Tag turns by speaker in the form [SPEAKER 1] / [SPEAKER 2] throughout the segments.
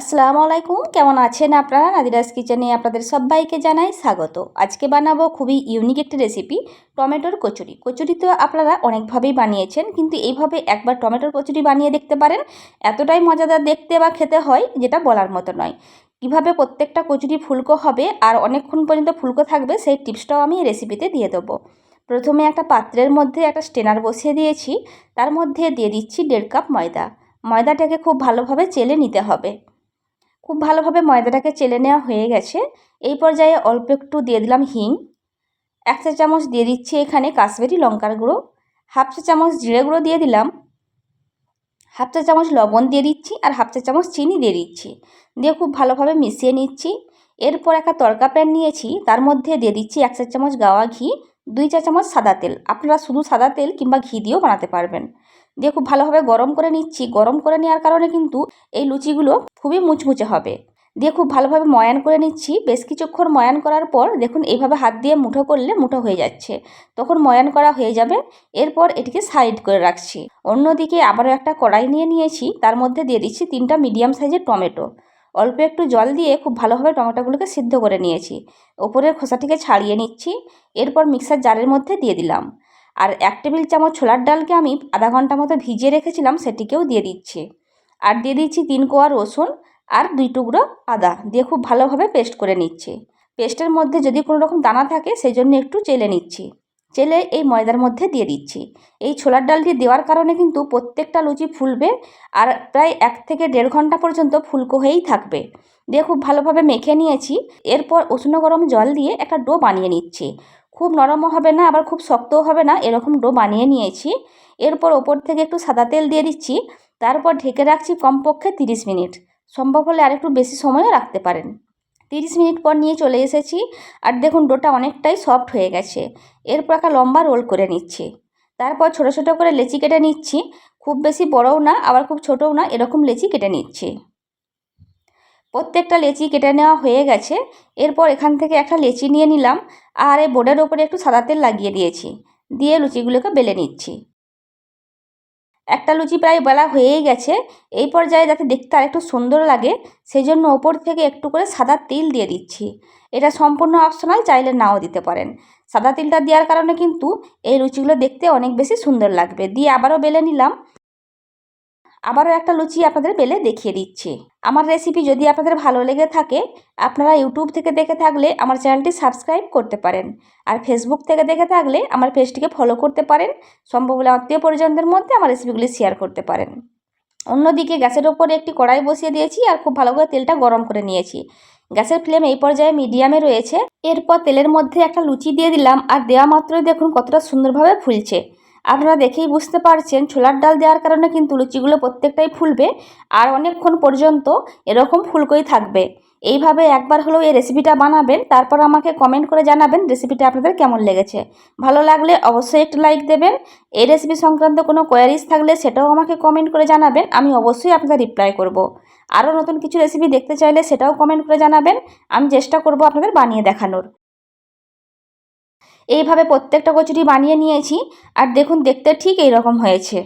[SPEAKER 1] আসসালামু আলাইকুম। কেমন আছেন আপনারা? নাদিরাজ কিচেনে আপনাদের সবাইকে জানাই স্বাগত। আজকে বানাবো খুবই ইউনিক একটি রেসিপি টমেটোর কচুরি। কচুরি তো আপনারা অনেকভাবেই বানিয়েছেন, কিন্তু এইভাবে একবার টমেটোর কচুরি বানিয়ে দেখতে পারেন। এতটাই মজাদার দেখতে বা খেতে হয় যেটা বলার মতো নয়। কীভাবে প্রত্যেকটা কচুরি ফুলকো হবে আর অনেকক্ষণ পর্যন্ত ফুলকো থাকবে, সেই টিপসটাও আমি রেসিপিতে দিয়ে দেবো। প্রথমে একটা পাত্রের মধ্যে একটা স্টেনার বসিয়ে দিয়েছি। তার মধ্যে দিয়ে দিচ্ছি দেড় কাপ ময়দা। ময়দাটাকে খুব ভালোভাবে চেলে নিতে হবে। খুব ভালোভাবে ময়দাটাকে চেলে নেওয়া হয়ে গেছে। এই পর্যায়ে অল্প একটু দিয়ে দিলাম হিং। এক চা চামচ দিয়ে দিচ্ছি এখানে কাশ্মীরি লঙ্কার গুঁড়ো। হাফ চা চামচ জিরে গুঁড়ো দিয়ে দিলাম। হাফ চা চামচ লবণ দিয়ে দিচ্ছি আর হাফ চা চামচ চিনি দিয়ে দিচ্ছি। দিয়ে খুব ভালোভাবে মিশিয়ে নিচ্ছি। এরপর একটা তরকা প্যান নিয়েছি। তার মধ্যে দিয়ে দিচ্ছি এক চা চামচ গাওয়া ঘি, দুই চা চামচ সাদা তেল। আপনারা শুধু সাদা তেল কিংবা ঘি দিয়েও বানাতে পারবেন। দিয়ে খুব ভালোভাবে গরম করে নিচ্ছি। গরম করে নেওয়ার কারণে কিন্তু এই লুচিগুলো খুবই মুচমুচে হবে। দিয়ে খুব ভালোভাবে ময়ান করে নিচ্ছি। বেশ কিছুক্ষণ ময়ান করার পর দেখুন এইভাবে হাত দিয়ে মুঠো করলে মুঠো হয়ে যাচ্ছে। তখন ময়ান করা হয়ে যাবে। এরপর এটিকে সাইড করে রাখছি। অন্যদিকে আবারও একটা কড়াই নিয়ে নিয়েছি। তার মধ্যে দিয়ে দিচ্ছি তিনটা মিডিয়াম সাইজের টমেটো। অল্প একটু জল দিয়ে খুব ভালোভাবে টমেটোগুলোকে সিদ্ধ করে নিয়েছি। ওপরের খোসাটিকে ছাড়িয়ে নিচ্ছি। এরপর মিক্সার জারের মধ্যে দিয়ে দিলাম। আর এক টেবিল চামচ ছোলার ডালকে আমি আধা ঘণ্টা মতো ভিজিয়ে রেখেছিলাম, সেটিকেও দিয়ে দিচ্ছি। আর দিয়ে দিচ্ছি তিন কোয়া রসুন আর দুই টুকরো আদা। দিয়ে খুব ভালোভাবে পেস্ট করে নিচ্ছি। পেস্টের মধ্যে যদি কোনো রকম দানা থাকে সেই জন্য একটু চেলে নিচ্ছি। চেলে এই ময়দার মধ্যে দিয়ে দিচ্ছি। এই ছোলার ডালটি দেওয়ার কারণে কিন্তু প্রত্যেকটা লুচি ফুলবে আর প্রায় এক থেকে দেড় ঘণ্টা পর্যন্ত ফুলকো হয়েই থাকবে। দিয়ে খুব ভালোভাবে মেখে নিয়েছি। এরপর উষ্ণ গরম জল দিয়ে একটা ডো বানিয়ে নিচ্ছি। খুব নরমও হবে না, আবার খুব শক্তও হবে না, এরকম ডো বানিয়ে নিয়েছি। এরপর ওপর থেকে একটু সাদা তেল দিয়ে দিচ্ছি। তারপর ঢেকে রাখছি কমপক্ষে তিরিশ মিনিট। সম্ভব হলে আর একটু বেশি সময়ও রাখতে পারেন। তিরিশ মিনিট পর নিয়ে চলে এসেছি আর দেখুন ডোটা অনেকটাই সফট হয়ে গেছে। এরপর একটা লম্বা রোল করে নিচ্ছি। তারপর ছোটো ছোটো করে লেচি কেটে নিচ্ছি। খুব বেশি বড়ও না, আবার খুব ছোটও না, এরকম লেচি কেটে নিচ্ছি। প্রত্যেকটা লেচি কেটে নেওয়া হয়ে গেছে। এরপর এখান থেকে একটা লেচি নিয়ে নিলাম আর এই বোর্ডের ওপরে একটু সাদা তেল লাগিয়ে দিয়েছি। দিয়ে লুচিগুলোকে বেলে নিচ্ছি। একটা লুচি প্রায় বেলা হয়েই গেছে। এই পর্যায়ে যাতে দেখতে আরেকটু সুন্দর লাগে সেই জন্য ওপর থেকে একটু করে সাদা তিল দিয়ে দিচ্ছি। এটা সম্পূর্ণ অপশনাল চাইলে নাও দিতে পারেন। সাদা তিলটা দেওয়ার কারণে কিন্তু এই লুচিগুলো দেখতে অনেক বেশি সুন্দর লাগবে। দিয়ে আবারও বেলে নিলাম। আবারও একটা লুচি আপনাদের বেলে দেখিয়ে দিচ্ছি। আমার রেসিপি যদি আপনাদের ভালো লেগে থাকে, আপনারা ইউটিউব থেকে দেখে থাকলে আমার চ্যানেলটি সাবস্ক্রাইব করতে পারেন। আর ফেসবুক থেকে দেখে থাকলে আমার পেজটিকে ফলো করতে পারেন। সম্ভব হলে আত্মীয় পরিজনদের মধ্যে আমার রেসিপিগুলি শেয়ার করতে পারেন। অন্যদিকে গ্যাসের ওপরে একটি কড়াই বসিয়ে দিয়েছি আর খুব ভালো করে তেলটা গরম করে নিয়েছি। গ্যাসের ফ্লেম এই পর্যায়ে মিডিয়ামে রয়েছে। এরপর তেলের মধ্যে একটা লুচি দিয়ে দিলাম। আর দেওয়া মাত্রই দেখুন কতটা সুন্দরভাবে ফুলছে। আপনারা দেখেই বুঝতে পারছেন, ছোলার ডাল দেওয়ার কারণে কিন্তু লুচিগুলো প্রত্যেকটাই ফুলবে আর অনেকক্ষণ পর্যন্ত এরকম ফুলকোই থাকবে। এইভাবে একবার হলেও এই রেসিপিটা বানাবেন, তারপর আমাকে কমেন্ট করে জানাবেন রেসিপিটা আপনাদের কেমন লেগেছে। ভালো লাগলে অবশ্যই একটু লাইক দেবেন। এই রেসিপি সংক্রান্ত কোনো কোয়ারিজ থাকলে সেটাও আমাকে কমেন্ট করে জানাবেন, আমি অবশ্যই আপনাদের রিপ্লাই করব। আরও নতুন কিছু রেসিপি দেখতে চাইলে সেটাও কমেন্ট করে জানাবেন, আমি চেষ্টা করব আপনাদের বানিয়ে দেখানোর। এইভাবে প্রত্যেকটা কচুরি বানিয়ে নিয়েছি আর দেখুন, দেখতে ঠিক এই রকম হয়েছে।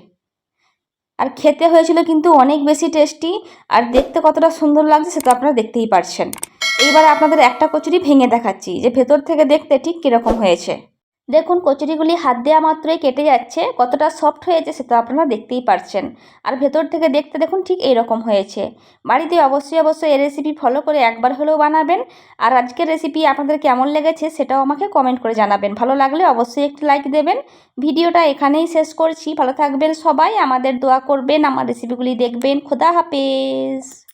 [SPEAKER 1] আর খেতে হয়েছিল কিন্তু অনেক বেশি টেস্টি আর দেখতে কতটা সুন্দর লাগছে সেটা আপনারা দেখতেই পারছেন। এইবার আপনাদের একটা কচুরি ভেঙে দেখাচ্ছি, যে ভেতর থেকে দেখতে ঠিক কীরকম হয়েছে। দেখুন, কচুরিগুলি হাত দেওয়া মাত্রই কেটে যাচ্ছে। কতটা সফট হয়েছে সেটা আপনারা দেখতেই পারছেন। আর ভেতর থেকে দেখতে দেখুন, ঠিক এই রকম হয়েছে। বাড়িতে অবশ্যই অবশ্যই এই রেসিপি ফলো করে একবার হলেও বানাবেন। আর আজকের রেসিপি আপনাদের কেমন লেগেছে সেটাও আমাকে কমেন্ট করে জানাবেন। ভালো লাগলে অবশ্যই একটি লাইক দেবেন। ভিডিওটা এখানেই শেষ করছি। ভালো থাকবেন সবাই। আমাদের দোয়া করবেন, আমার রেসিপিগুলি দেখবেন। খোদা হাফেজ।